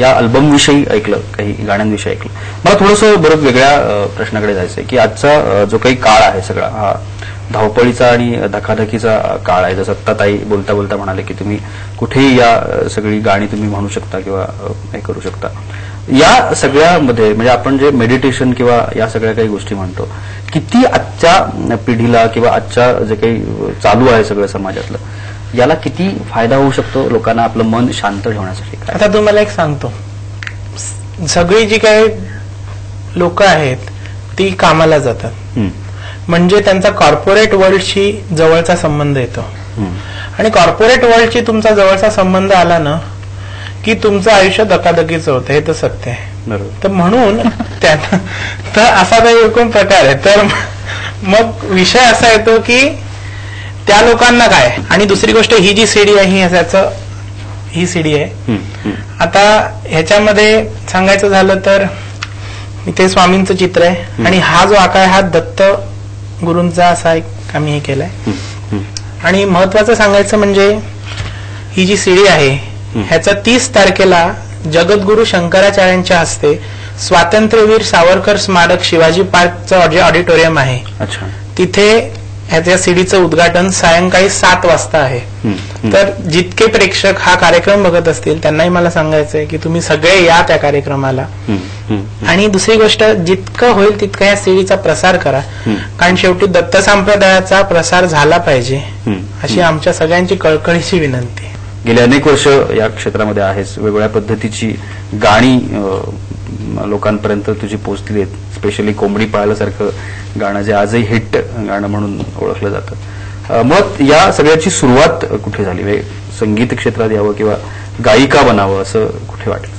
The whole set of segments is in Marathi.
या अल्बम विषयी ऐकलं काही गाण्यांविषयी ऐकलं. मला थोडंसं बरं वेगळ्या प्रश्नाकडे प्रश्नाकडे जायचंय की आजचा जो काही काळ आहे सगळा हा धावपळीचा आणि धकाधकीचा काळ आहे. जसं आत्ता ताई बोलता बोलता म्हणाले की तुम्ही कुठेही या सगळी गाणी तुम्ही म्हणू शकता किंवा हे करू शकता. या सगळ्यामध्ये म्हणजे आपण जे मेडिटेशन किंवा या सगळ्या काही गोष्टी म्हणतो किती आजच्या पिढीला किंवा आजच्या जे काही चालू आहे सगळं समाजातलं याला किती फायदा होऊ शकतो लोकांना आपलं मन शांत ठेवण्यासाठी? आता तुम्हाला एक सांगतो. सगळी जी काही लोक आहेत ती कामाला जातात. म्हणजे त्यांचा कॉर्पोरेट वर्ल्डशी जवळचा संबंध येतो. आणि कॉर्पोरेट वर्ल्डशी तुमचा जवळचा संबंध आला ना की तुमचं आयुष्य धकाधकीचं होतं हे तर सत्य आहे. तर म्हणून त्या तर असा काही एकूण प्रकार आहे. तर मग विषय असा येतो की त्या लोकांना काय? आणि दुसरी गोष्ट ही जी सीडी आहे ही ह्याचं ही सीडी आहे. आता ह्याच्यामध्ये सांगायचं झालं तर इथे स्वामींचं चित्र आहे. आणि हा जो आकार हा दत्त गुरूंचा असा एक आम्ही हे केलाय. आणि महत्वाचं सांगायचं म्हणजे ही जी सीडी आहे ह्याचा तीस तारखेला जगद्गुरु शंकराचार्यांच्या हस्ते स्वातंत्र्यवीर सावरकर स्मारक शिवाजी पार्कचं जे ऑडिटोरियम आहे. तिथे ह्याच्या सीडीचं उद्घाटन सायंकाळी सात वाजता आहे. तर जितके प्रेक्षक हा कार्यक्रम बघत असतील त्यांनाही मला सांगायचंय की तुम्ही सगळे या त्या कार्यक्रमाला आणि दुसरी गोष्ट जितकं होईल तितकं या सीडीचा प्रसार करा. कारण शेवटी दत्त संप्रदायाचा प्रसार झाला पाहिजे. अशी आमच्या सगळ्यांची कळकळीची विनंती आहे. गेले अनेक वर्ष या क्षेत्रामध्ये आहेस वेगवेगळ्या पद्धतीची गाणी लोकांपर्यंत तुझी पोचली आहेत स्पेशली कोंबडी पाळल्यासारखं गाणं जे आजही हिट गाणं म्हणून ओळखलं जातं. मग या सगळ्याची सुरुवात कुठे झाली? म्हणजे संगीत क्षेत्रात यावं किंवा गायिका बनावं असं कुठे वाटलं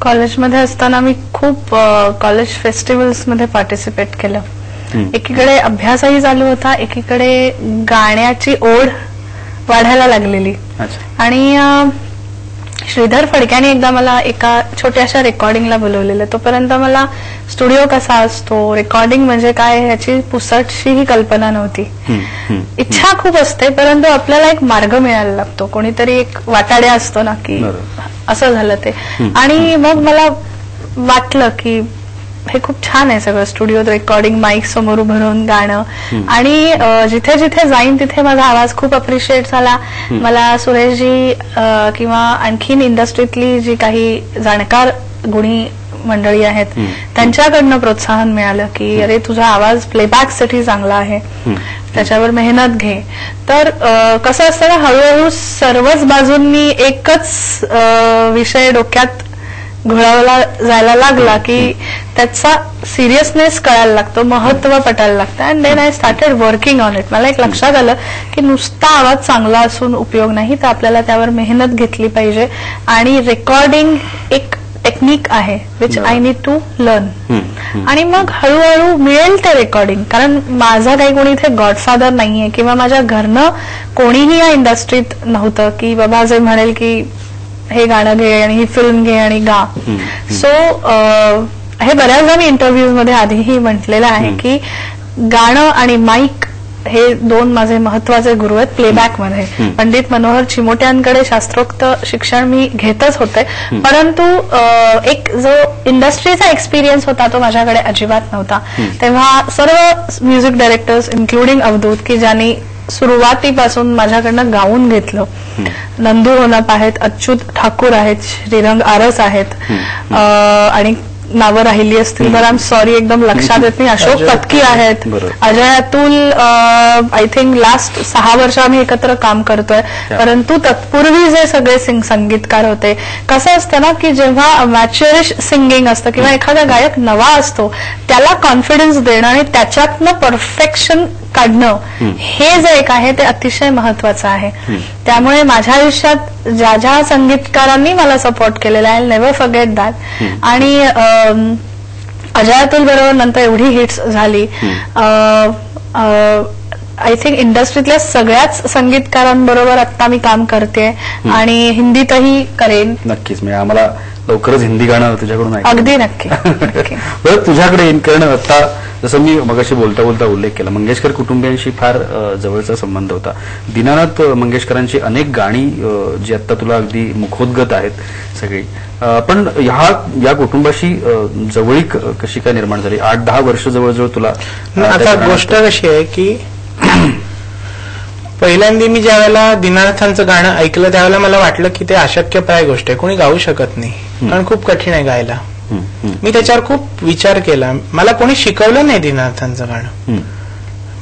कॉलेजमध्ये असताना मी खूप कॉलेज फेस्टिवल्समध्ये पार्टिसिपेट केलं. एकीकडे अभ्यासही चालू होता एकीकडे गाण्याची ओढ वाढायला लागलेली. आणि श्रीधर फडक्याने एकदा मला एका छोट्याशा रेकॉर्डिंगला बोलवलेलं तोपर्यंत मला स्टुडिओ कसा असतो रेकॉर्डिंग म्हणजे काय ह्याची पुसटशी ही कल्पना नव्हती. इच्छा खूप असते परंतु आपल्याला एक मार्ग मिळायला लागतो कोणीतरी एक वाटाड्या असतो ना की. असं झालं ते. आणि मग मला वाटलं की हे खूप छान आहे सगळं स्टुडिओत रेकॉर्डिंग माईक समोर उभं राहून गाणं. आणि जिथे जिथे जाईन तिथे माझा आवाज खूप अप्रिशिएट झाला. मला सुरेशजी किंवा आणखीन इंडस्ट्रीतली जी काही जाणकार गुणी मंडळी आहेत. त्यांच्याकडनं प्रोत्साहन मिळालं की अरे तुझा आवाज प्लेबॅकसाठी चांगला आहे. त्याच्यावर मेहनत घे. तर कसं असतं ना हळूहळू सर्वच बाजूंनी एकच विषय डोक्यात घोळावला जायला लागला की त्याचा सिरियसनेस कळायला लागतो महत्त्व पटायला लागतं. And then I started working on it मला एक लक्षात आलं की नुसता आवाज चांगला असून उपयोग नाही तर आपल्याला त्यावर मेहनत घेतली पाहिजे. आणि रेकॉर्डिंग एक टेक्निक आहे which I need to learn. आणि मग हळूहळू मिळेल ते रेकॉर्डिंग कारण माझा काही कोणी इथे गॉडफादर नाहीये किंवा माझ्या घरनं कोणीही या इंडस्ट्रीत नव्हतं की बाबा जे म्हणेल की हे गाणं घे आणि ही फिल्म घे आणि गा. सो हे बऱ्याचदा मी इंटरव्ह्यूजमध्ये आधीही म्हटलेलं आहे की गाणं आणि माईक हे दोन माझे महत्त्वाचे गुरु आहेत प्लेबॅकमध्ये पंडित मनोहर चिमोट्यांकडे शास्त्रोक्त शिक्षण मी घेतच होते. परंतु एक जो इंडस्ट्रीचा एक्सपिरियन्स होता तो माझ्याकडे अजिबात नव्हता. तेव्हा सर्व म्युझिक डायरेक्टर्स इन्क्लुडिंग अवधूत की ज्यांनी सुरुवातीपासून माझ्याकडनं गाऊन घेतलं. नंदू होनाप आहेत अच्युत ठाकूर आहेत श्रीरंग आरस आहेत. आणि नावं राहिली असतील तर आय एम सॉरी एकदम लक्षात येत नाही. अशोक पत्की आहेत. Ajay Atul I think last सहा वर्ष आम्ही एकत्र काम करतोय. परंतु तत्पूर्वी जे सगळे सिंग संगीतकार होते कसं असतं ना की जेव्हा मॅच्युरिश सिंगिंग असतं किंवा एखादा गायक नवा असतो त्याला कॉन्फिडन्स देणं आणि त्याच्यातनं परफेक्शन काढणं हे जे एक आहे ते अतिशय महत्वाचं आहे. त्यामुळे माझ्या आयुष्यात ज्या ज्या संगीतकारांनी मला सपोर्ट केलेला आहे नेव्हर फॉरगेट दॅट आणि अजय अतुल बरोबर नंतर एवढी हिट्स झाली. आय थिंक इंडस्ट्रीतल्या सगळ्याच संगीतकारांबरोबर आता मी काम करते आणि हिंदीतही करेन. नक्कीच. म्हणजे आम्हाला लवकरच हिंदी गाणं तुझ्याकडून अगदी नक्की. बरं तुझ्याकडे येईन कारण आता जसं मी मगाशी बोलता बोलता उल्लेख केला मंगेशकर कुटुंबियांशी फार जवळचा संबंध होता. दीनानाथ मंगेशकरांची अनेक गाणी जी आता तुला अगदी मुखोद्गत आहेत सगळी. पण ह्या या कुटुंबाशी जवळीक कशी काय निर्माण झाली? आठ दहा वर्ष जवळजवळ तुला आता गोष्ट कशी आहे की पहिल्यांदा मी ज्या वेळेला दिनानाथांचं गाणं ऐकलं त्यावेळेला मला वाटलं की ते अशक्यप्राय गोष्ट आहे. कोणी गाऊ शकत नाही. कारण खूप कठीण आहे गायला. मी त्याच्यावर खूप विचार केला. मला कोणी शिकवलं नाही दिनानाथांचं गाणं.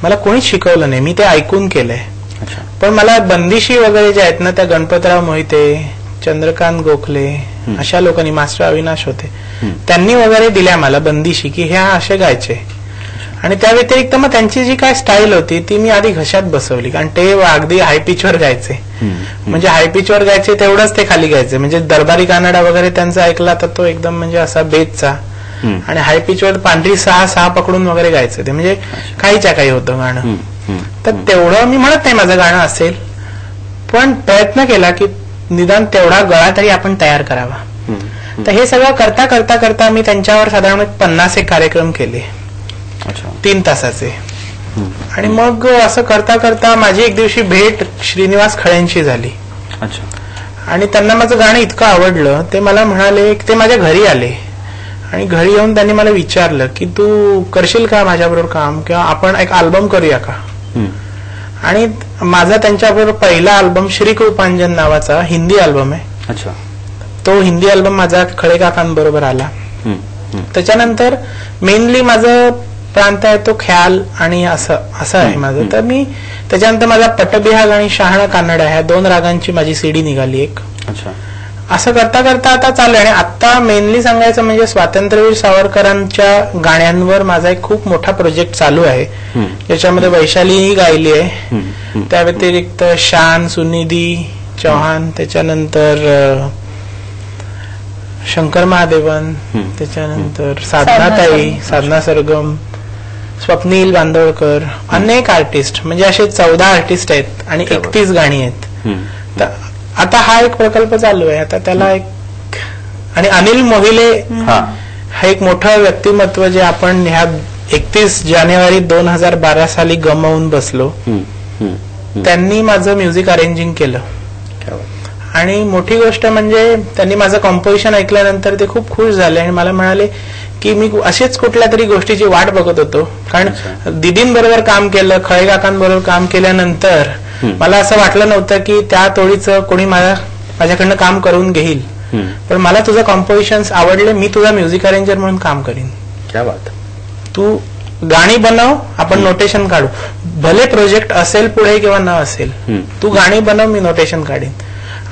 मला कोणीच शिकवलं नाही. मी ते ऐकून केलंय. पण मला बंदिशी वगैरे जे आहेत ना त्या गणपतराव मोहिते चंद्रकांत गोखले अशा लोकांनी मास्टर अविनाश होते. त्यांनी वगैरे दिल्या मला बंदिशी की ह्या असे गायचे. आणि त्या व्यतिरिक्त मग त्यांची जी काय स्टाईल होती ती मी आधी घशात बसवली. कारण ते अगदी हाय पिचवर गायचे. म्हणजे हाय पिचवर गायचे तेवढंच ते खाली गायचे. म्हणजे दरबारी कानडा वगैरे त्यांचा ऐकला तर तो एकदम म्हणजे असा बेतचा. हं. आणि हाय पिचवर पांढरी सहा सहा पकडून वगैरे गायचे ते. म्हणजे काहीच्या काही होतं गाणं. तर तेवढं मी म्हणत नाही माझं गाणं असेल. पण प्रयत्न केला की निदान तेवढा गळा तरी आपण तयार करावा. तर हे सगळं करता करता करता मी त्यांच्यावर साधारण पन्नास एक कार्यक्रम केले. तीन तासाचे. आणि मग असं करता करता माझी एक दिवशी भेट श्रीनिवास खळ्यांशी झाली. अच्छा. आणि त्यांना माझं गाणं इतकं आवडलं ते मला म्हणाले की ते माझ्या घरी आले. आणि घरी येऊन त्यांनी मला विचारलं की तू करशील का माझ्याबरोबर काम? किंवा आपण एक अल्बम करूया का. आणि माझा त्यांच्याबरोबर पहिला अल्बम श्री कृपांजन नावाचा हिंदी अल्बम आहे. अच्छा. तो हिंदी अल्बम माझा खळे काकांबरोबर आला. त्याच्यानंतर मेनली माझं प्रांत आहे तो ख्याल आणि असं असं आहे माझं. तर मी त्याच्यानंतर माझा पटबिहाग आणि शहाणा कानडा ह्या दोन रागांची माझी सीडी निघाली एक. अच्छा. असं करता करता आता चालू आहे. आणि आता मेनली सांगायचं म्हणजे स्वातंत्र्यवीर सावरकरांच्या गाण्यांवर माझा एक खूप मोठा प्रोजेक्ट चालू आहे. हं. ज्याच्यामध्ये वैशालीही गायली आहे. त्या व्यतिरिक्त शान सुनिधी चौहान त्याच्यानंतर शंकर महादेवन. त्याच्यानंतर साधना साधनाताई. साधना सरगम स्वप्नील बांदोळकर अनेक आर्टिस्ट म्हणजे असे चौदा आर्टिस्ट आहेत आणि. एकतीस गाणी आहेत. हं. तर आता हा एक प्रकल्प चालू आहे. आता त्याला एक आणि अनिल मोहिले हा. एक मोठं व्यक्तिमत्व जे आपण ह्या एकतीस जानेवारी दोन हजार बारा साली गमावून बसलो. हं, हं, हं. त्यांनी माझं म्युझिक अरेंजिंग केलं. आणि मोठी गोष्ट म्हणजे त्यांनी माझं कॉम्पोजिशन ऐकल्यानंतर ते खूप खुश झाले आणि मला म्हणाले की मी अशीच कुठल्या तरी गोष्टीची वाट बघत होतो. कारण दिदींबरोबर काम केलं खळे काकांबरोबर काम केल्यानंतर. मला असं वाटलं नव्हतं की त्या तोडीचं कोणी माझ्या माझ्याकडनं काम करून घेईल. पण मला तुझं कॉम्पोजिशन आवडले मी तुझा म्युझिक अरेंजर म्हणून काम करीन. क्या बात. तू गाणी बनव आपण नोटेशन काढू. भले प्रोजेक्ट असेल पुढे किंवा न असेल. तू गाणी बनव मी नोटेशन काढीन.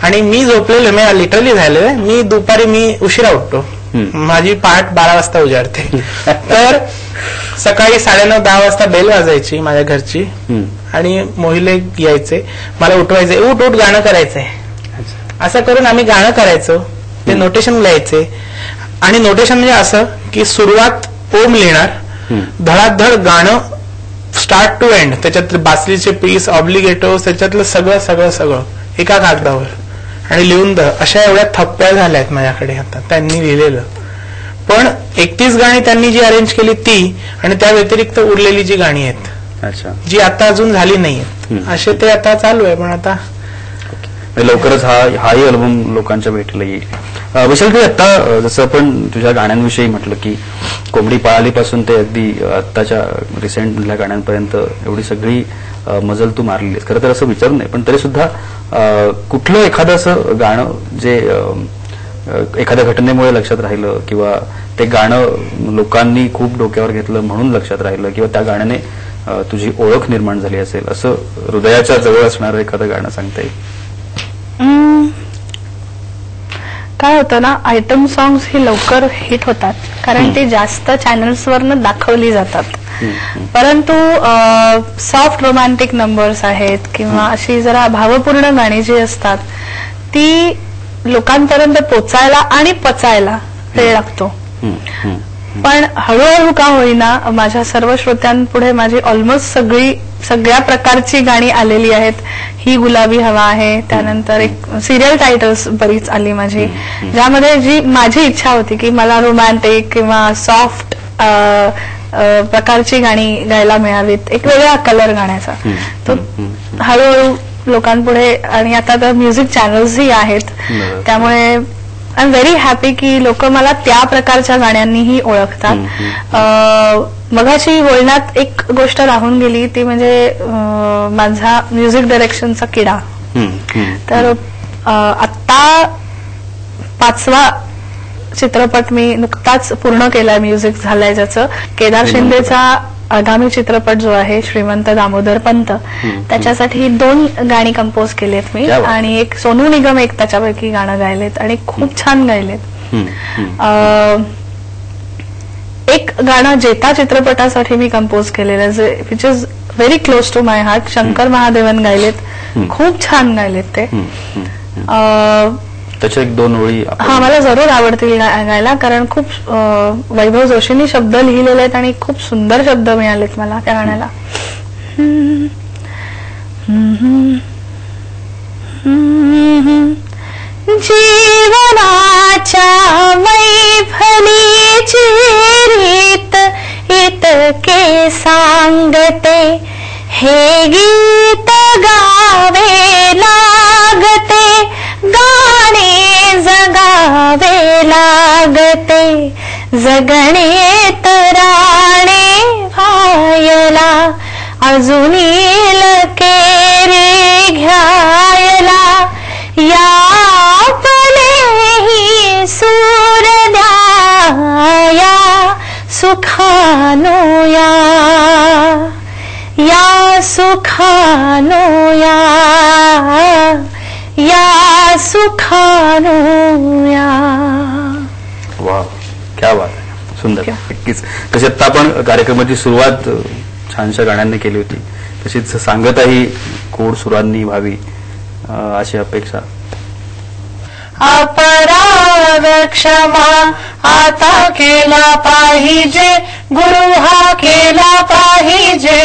आणि मी झोपलेलो मी लिटरली झालोय. मी दुपारी मी उशिरा उठतो. माझी पहाट बारा वाजता उजाडते. तर सकाळी साडेनऊ दहा वाजता बेल वाजायची माझ्या घरची. आणि मोहिले यायचे. मला उठवायचे. उठ उठ गाणं करायचंय. असं करून आम्ही गाणं करायचो. ते नोटेशन लिहायचे. आणि नोटेशन म्हणजे असं की सुरुवात ओम लिहिणार. धडाधड गाणं स्टार्ट टू एंड त्याच्यात बासरीचे पीस ऑब्लिगेटो त्याच्यातलं सगळं सगळं सगळं. एका कागदावर. आणि लिहून द. अशा एवढ्या थप्प्या झाल्या आहेत माझ्याकडे आता. त्यांनी लिहिलेलं. पण एकतीस गाणी त्यांनी जी अरेंज केली ती आणि त्या व्यतिरिक्त उरलेली जी गाणी आहेत जी आता अजून झाली नाहीयेत. असे ते आता चालू आहे. पण आता म्हणजे लवकरच हा हाही अल्बम लोकांच्या भेटीला येईल. विशाल विशालकडे आता जसं आपण तुझ्या गाण्यांविषयी म्हटलं की कोंबडी पाळालीपासून ते अगदी आत्ताच्या रिसेंट गाण्यांपर्यंत एवढी सगळी मजल तू मारली खरं तर असं विचार नाही पण तरी सुद्धा कुठलं एखादं असं गाणं जे एखाद्या घटनेमुळे लक्षात राहिलं किंवा ते गाणं लोकांनी खूप डोक्यावर घेतलं म्हणून लक्षात राहिलं किंवा त्या गाण्याने तुझी ओळख निर्माण झाली असेल असं हृदयाच्या जवळ असणारं एखादं गाणं सांगता येईल. काय होतं ना आयटम सॉंग्स ही लवकर हिट होतात. कारण ते जास्त चॅनल्सवरनं दाखवली जातात. परंतु सॉफ्ट रोमॅन्टिक नंबर्स आहेत किंवा अशी जरा भावपूर्ण गाणी जी असतात ती लोकांपर्यंत पोचायला आणि पचायला वेळ लागतो. पण हळूहळू का होईना माझ्या सर्व श्रोत्यांपुढे माझी ऑलमोस्ट सगळी सगळ्या प्रकारची गाणी आलेली आहेत. ही गुलाबी हवा आहे. त्यानंतर एक सिरियल टायटल्स बरीच आली माझी. ज्यामध्ये जी माझी इच्छा होती की मला रोमॅन्टिक किंवा सॉफ्ट प्रकारची गाणी गायला मिळावीत. एक वेगळा कलर गाण्याचा. तो हळूहळू लोकांपुढे आणि आता तर म्युझिक चॅनल्सही आहेत. त्यामुळे आय एम व्हेरी हॅपी की लोक मला त्या प्रकारच्या गाण्यांनीही ओळखतात. मगाशी बोलण्यात एक गोष्ट राहून गेली ती म्हणजे माझा म्युझिक डायरेक्शनचा किडा. तर आत्ता पाचवा चित्रपट मी नुकताच पूर्ण केलाय म्युझिक झालाय ज्याचं. केदार शिंदेचा आगामी चित्रपट जो आहे श्रीमंत दामोदर पंत त्याच्यासाठी दोन गाणी कंपोज केलेत मी. आणि एक सोनू निगम एक त्याच्यापैकी गाणं गायलेत आणि खूप छान गायलेत. एक गाणं जेता चित्रपटासाठी मी कंपोज केलेलं जे which is very close to my heart Shankar Mahadevan गायलेत. खूप छान गायलेत ते. त्याच्या एक दोन ओळी हा मला जरूर आवडतील गा- गायला कारण खूप अं, वैभव जोशींनी शब्द लिहिलेले आहेत आणि खूप सुंदर शब्द मिळालेत मला त्या गाण्याला. जीवनाच्या मैफलीची रीत इतके सांगते हे गीत लागते जगणे तराणे व्हायला अजूनील लकेरी घ्यायला. या ही सूर द्याया सुखानुया या. सुखानुया या. सुखानोया क्या बात आहे सुंदर। नक्कीच. तशी आता आपण कार्यक्रमाची सुरुवात छानशा गाण्यांनी केली होती. तशीच सांगताही कोड सुरांनी व्हावी अशी अपेक्षा. अपराध क्षमा आता केला पाहिजे गुरु हा केला पाहिजे.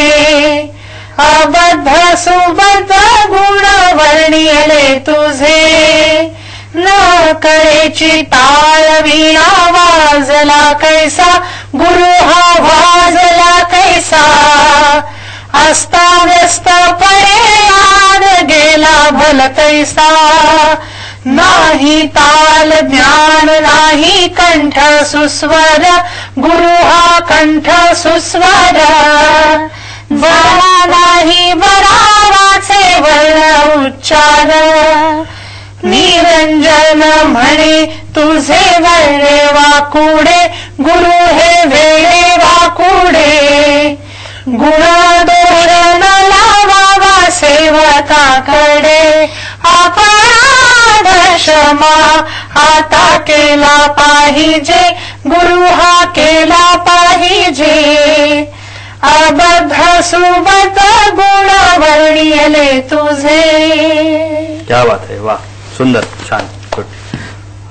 अबद्ध सुबद्ध गुण वर्णिले तुझे. न कळेची ताळ वीणा वाजला कैसा गुरु हा वाजला कैसा? अस्ताव्यस्त पडे आग गेला भल नाही ताल ज्ञान नाही कंठ सुस्वर गुरु हा कंठ सुस्वर झाला नाही बरावाचे वर्ण उच्चार म्हणे तुझे वेळे वाकुडे गुरु हे वेळे वाकुडे. गुण न लावा सेवकाकडे. अपराध क्षमा आता केला पाहिजे. गुरु हा केला पाहिजे. अबद्ध सुबद्ध गुण वर्णिले तुझे. क्या बात आहे वा सुंदर छान.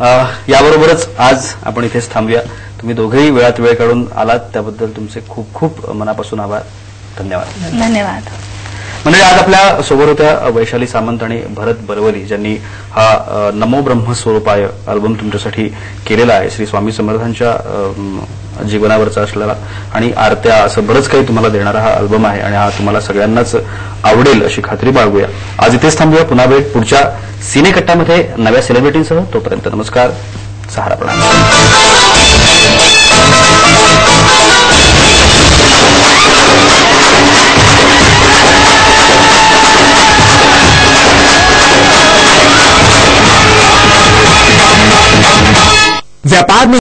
याबरोबरच आज आपण इथेच थांबूया. तुम्ही दोघेही वेळात वेळ काढून आलात त्याबद्दल तुमचे खूप खूप मनापासून आभार. धन्यवाद. धन्यवाद. म्हणजे आज आपल्यासोबत होत्या वैशाली सामंत आणि भरत बरवली ज्यांनी हा नमो ब्रह्म स्वरूपाय अल्बम तुमच्यासाठी केलेला आहे. श्री स्वामी समर्थांच्या जीवनावरचा असलेला आणि आरत्या असं बरंच काही तुम्हाला देणारा हा अल्बम आहे आणि हा तुम्हाला सगळ्यांनाच आवडेल अशी खात्री बाळगूया. आज इथेच थांबूया. पुन्हा भेट पुढच्या सिनेकट्टामध्ये नव्या सेलिब्रिटींसह तोपर्यंत नमस्कार. सहारा प्रणाम. व्यापार में